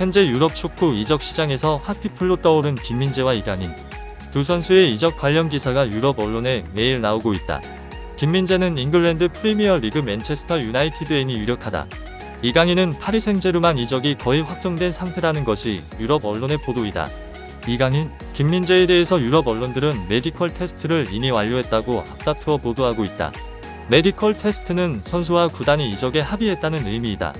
현재 유럽 축구 이적 시장에서 핫피플로 떠오른 김민재와 이강인. 두 선수의 이적 관련 기사가 유럽 언론에 매일 나오고 있다. 김민재는 잉글랜드 프리미어 리그 맨체스터 유나이티드엔이 유력하다. 이강인은 파리 생제르맹 이적이 거의 확정된 상태라는 것이 유럽 언론의 보도이다. 이강인, 김민재에 대해서 유럽 언론들은 메디컬 테스트를 이미 완료했다고 앞다투어 보도하고 있다. 메디컬 테스트는 선수와 구단이 이적에 합의했다는 의미이다.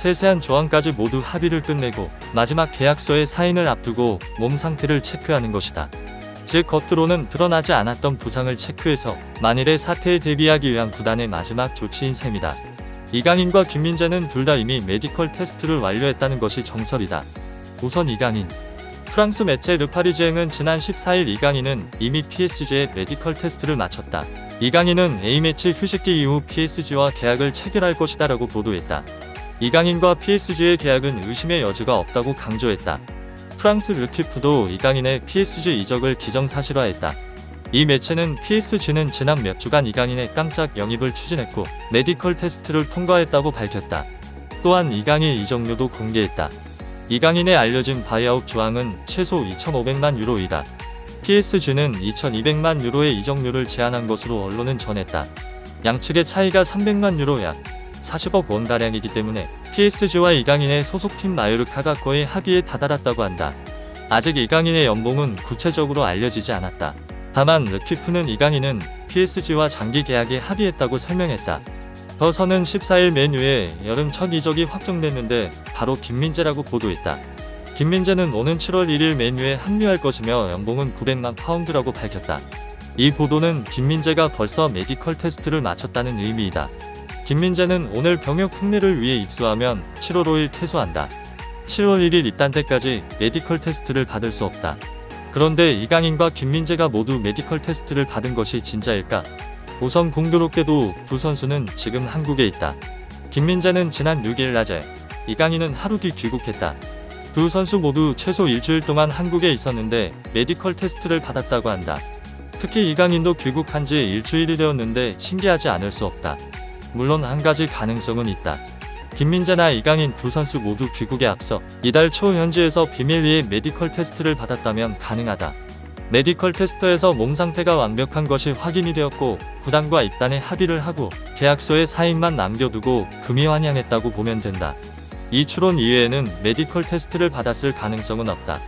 세세한 조항까지 모두 합의를 끝내고 마지막 계약서의 사인을 앞두고 몸 상태를 체크하는 것이다. 즉 겉으로는 드러나지 않았던 부상을 체크해서 만일의 사태에 대비하기 위한 구단의 마지막 조치인 셈이다. 이강인과 김민재는 둘 다 이미 메디컬 테스트를 완료했다는 것이 정설이다. 우선 이강인. 프랑스 매체 르파리지앵은 지난 14일 이강인은 이미 PSG의 메디컬 테스트를 마쳤다. 이강인은 A매치 휴식기 이후 PSG와 계약을 체결할 것이다라고 보도했다. 이강인과 PSG의 계약은 의심의 여지가 없다고 강조했다. 프랑스 르키프도 이강인의 PSG 이적을 기정사실화했다. 이 매체는 PSG는 지난 몇 주간 이강인의 깜짝 영입을 추진했고 메디컬 테스트를 통과했다고 밝혔다. 또한 이강인 이적료도 공개했다. 이강인의 알려진 바이아웃 조항은 최소 2,500만 유로이다. PSG는 2,200만 유로의 이적료를 제한한 것으로 언론은 전했다. 양측의 차이가 300만 유로 약 40억 원가량이기 때문에 PSG와 이강인의 소속팀 마요르카가 거의 합의에 다다랐다고 한다. 아직 이강인의 연봉은 구체적으로 알려지지 않았다. 다만 르키프는 이강인은 PSG와 장기 계약에 합의했다고 설명했다. 더 선은 14일 맨유에 여름 첫 이적이 확정됐는데 바로 김민재라고 보도했다. 김민재는 오는 7월 1일 맨유에 합류할 것이며 연봉은 900만 파운드라고 밝혔다. 이 보도는 김민재가 벌써 메디컬 테스트를 마쳤다는 의미이다. 김민재는 오늘 병역 특례를 위해 입수하면 7월 5일 퇴소한다. 7월 1일 입단 때까지 메디컬 테스트를 받을 수 없다. 그런데 이강인과 김민재가 모두 메디컬 테스트를 받은 것이 진짜일까? 우선 공교롭게도 두 선수는 지금 한국에 있다. 김민재는 지난 6일 낮에, 이강인은 하루 뒤 귀국했다. 두 선수 모두 최소 일주일 동안 한국에 있었는데 메디컬 테스트를 받았다고 한다. 특히 이강인도 귀국한 지 일주일이 되었는데 신기하지 않을 수 없다. 물론 한 가지 가능성은 있다. 김민재나 이강인 두 선수 모두 귀국에 앞서 이달 초 현지에서 비밀리에 메디컬 테스트를 받았다면 가능하다. 메디컬 테스트에서 몸 상태가 완벽한 것이 확인이 되었고 구단과 입단에 합의를 하고 계약서에 사인만 남겨두고 금이 환영했다고 보면 된다. 이 추론 이외에는 메디컬 테스트를 받았을 가능성은 없다.